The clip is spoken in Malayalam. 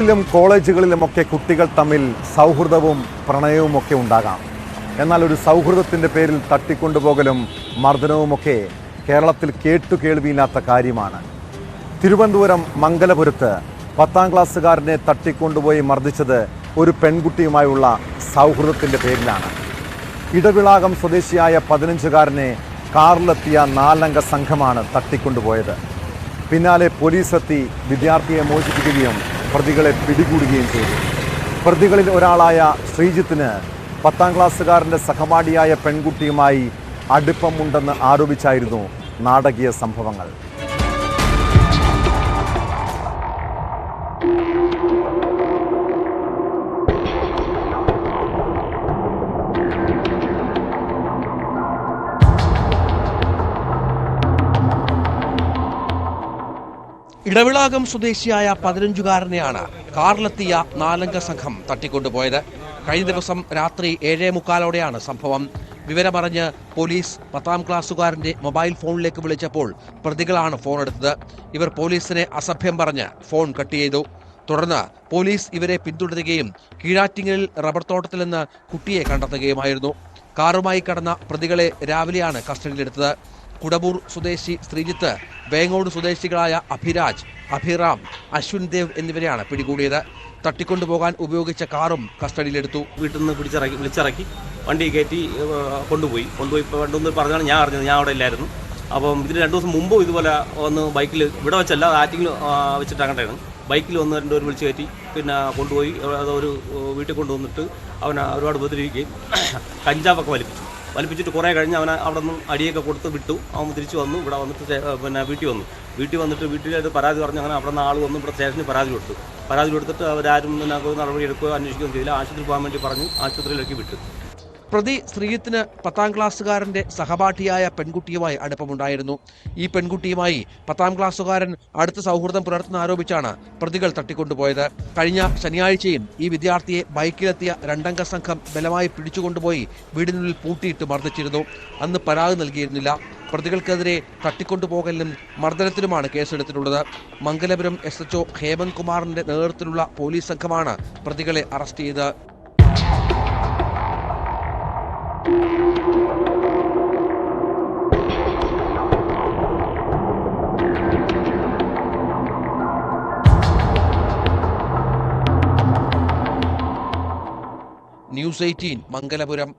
സ്കൂളിലും കോളേജുകളിലുമൊക്കെ കുട്ടികൾ തമ്മിൽ സൗഹൃദവും പ്രണയവും ഒക്കെ ഉണ്ടാകാം. എന്നാൽ ഒരു സൗഹൃദത്തിന്റെ പേരിൽ തട്ടിക്കൊണ്ടുപോകലും മർദ്ദനവുമൊക്കെ കേരളത്തിൽ കേട്ടുകേൾവിയില്ലാത്ത കാര്യമാണ്. തിരുവനന്തപുരം മംഗലപുരത്ത് പത്താം ക്ലാസ്സുകാരനെ തട്ടിക്കൊണ്ടുപോയി മർദ്ദിച്ചത് ഒരു പെൺകുട്ടിയുമായുള്ള സൗഹൃദത്തിന്റെ പേരിലാണ്. ഇടവിളാകം സ്വദേശിയായ പതിനഞ്ചുകാരനെ കാറിലെത്തിയ നാലംഗ സംഘമാണ് തട്ടിക്കൊണ്ടുപോയത്. പിന്നാലെ പോലീസ് എത്തി വിദ്യാർത്ഥിയെ മോചിപ്പിക്കുകയും പ്രതികളെ പിടികൂടുകയും ചെയ്തു. പ്രതികളിൽ ഒരാളായ ശ്രീജിത്തിന് പത്താം ക്ലാസ്സുകാരന്റെ സഹപാഠിയായ പെൺകുട്ടിയുമായി അടുപ്പമുണ്ടെന്ന് ആരോപിച്ചായിരുന്നു നാടകീയ സംഭവങ്ങൾ. ഇടവിളാകം സ്വദേശിയായ പതിനഞ്ചുകാരനെയാണ് കാറിലെത്തിയ നാലംഗ സംഘം തട്ടിക്കൊണ്ടുപോയത്. കഴിഞ്ഞ ദിവസം രാത്രി ഏഴേ മുക്കാലോടെയാണ് സംഭവം. വിവരമറിഞ്ഞ് പോലീസ് പത്താം ക്ലാസ്സുകാരന്റെ മൊബൈൽ ഫോണിലേക്ക് വിളിച്ചപ്പോൾ പ്രതികളാണ് ഫോൺ എടുത്തത് ഇവർ പോലീസിനെ അസഭ്യം പറഞ്ഞ് ഫോൺ കട്ട് ചെയ്തു. തുടർന്ന് പോലീസ് ഇവരെ പിന്തുടരുകയും കീഴാറ്റിങ്ങലിൽ റബ്ബർ തോട്ടത്തിൽ നിന്ന് കുട്ടിയെ കണ്ടെത്തുകയുമായിരുന്നു. കാറുമായി കടന്ന പ്രതികളെ രാവിലെയാണ് കസ്റ്റഡിയിലെടുത്തത്. കുടബൂർ സ്വദേശി ശ്രീജിത്ത് വേങ്ങോട് സ്വദേശികളായ അഭിരാജ് അഭിറാം അശ്വിൻ ദേവ് എന്നിവരെയാണ് പിടികൂടിയത്. തട്ടിക്കൊണ്ടുപോകാൻ ഉപയോഗിച്ച കാറും കസ്റ്റഡിയിലെടുത്തു. വീട്ടിൽ നിന്ന് പിടിച്ചിറക്കി വിളിച്ചിറക്കി വണ്ടി കയറ്റി കൊണ്ടുപോയി. കൊണ്ടുപോയി രണ്ടുമൂന്ന് പറഞ്ഞാണ് ഞാൻ അറിഞ്ഞത്. ഞാൻ അവിടെ ഇല്ലായിരുന്നു. അപ്പം ഇതിന് രണ്ട് ദിവസം മുമ്പ് ഇതുപോലെ വന്ന് ബൈക്കിൽ ഇവിടെ വെച്ചല്ല ആറ്റിങ്ങിൽ വെച്ചിട്ട് അങ്ങോട്ടാണ് ബൈക്കിൽ വന്ന് രണ്ടുപേരും വിളിച്ച് കയറ്റി പിന്നെ കൊണ്ടുപോയി ഒരു വീട്ടിൽ കൊണ്ടുവന്നിട്ട് അവനെ ഒരുപാട് ഉപദ്രവിക്കുകയും കഞ്ചാവൊക്കെ വലിപ്പിച്ചു. വലിപ്പിച്ചിട്ട് കുറേ കഴിഞ്ഞ് അവനെ അവിടെ നിന്ന് അടിയൊക്കെ കൊടുത്ത് വിട്ടു. അവൻ തിരിച്ച് വന്നു. ഇവിടെ വന്നിട്ട് പിന്നെ വീട്ടിൽ വന്നു. വീട്ടിൽ വന്നിട്ട് വീട്ടിലായിട്ട് പരാതി പറഞ്ഞു അങ്ങനെ അവിടെ നിന്ന് ആൾ വന്നു ഇവിടെ സ്റ്റേഷനിൽ പരാതി കൊടുത്തു. പരാതി കൊടുത്തിട്ട് അവരാരും നടപടി എടുക്കുകയോ അന്വേഷിക്കുകയോ ചെയ്തില്ല. ആശുപത്രി പോകാൻ വേണ്ടി പറഞ്ഞു ആശുപത്രിയിലേക്ക് വിട്ടു. പ്രതി ശ്രീജിത്തിന് പത്താം ക്ലാസ്സുകാരന്റെ സഹപാഠിയായ പെൺകുട്ടിയുമായി അടുപ്പമുണ്ടായിരുന്നു. ഈ പെൺകുട്ടിയുമായി പത്താം ക്ലാസ്സുകാരൻ അടുത്ത സൗഹൃദം പുലർത്തുന്ന ആരോപിച്ചാണ് പ്രതികൾ തട്ടിക്കൊണ്ടുപോയത്. കഴിഞ്ഞ ശനിയാഴ്ചയും ഈ വിദ്യാർത്ഥിയെ ബൈക്കിലെത്തിയ രണ്ടംഗ സംഘം ബലമായി പിടിച്ചുകൊണ്ടുപോയി വീടിനുള്ളിൽ പൂട്ടിയിട്ട് മർദ്ദിച്ചിരുന്നു. അന്ന് പരാതി നൽകിയിരുന്നില്ല. പ്രതികൾക്കെതിരെ തട്ടിക്കൊണ്ടുപോകലിനും മർദ്ദനത്തിനുമാണ് കേസെടുത്തിട്ടുള്ളത്. മംഗലപുരം എസ് എച്ച്ഒ ഹേമന്ത് കുമാറിന്റെ നേതൃത്വത്തിലുള്ള പോലീസ് സംഘമാണ് പ്രതികളെ അറസ്റ്റ് ചെയ്തത്. News eighteen Mangalapuram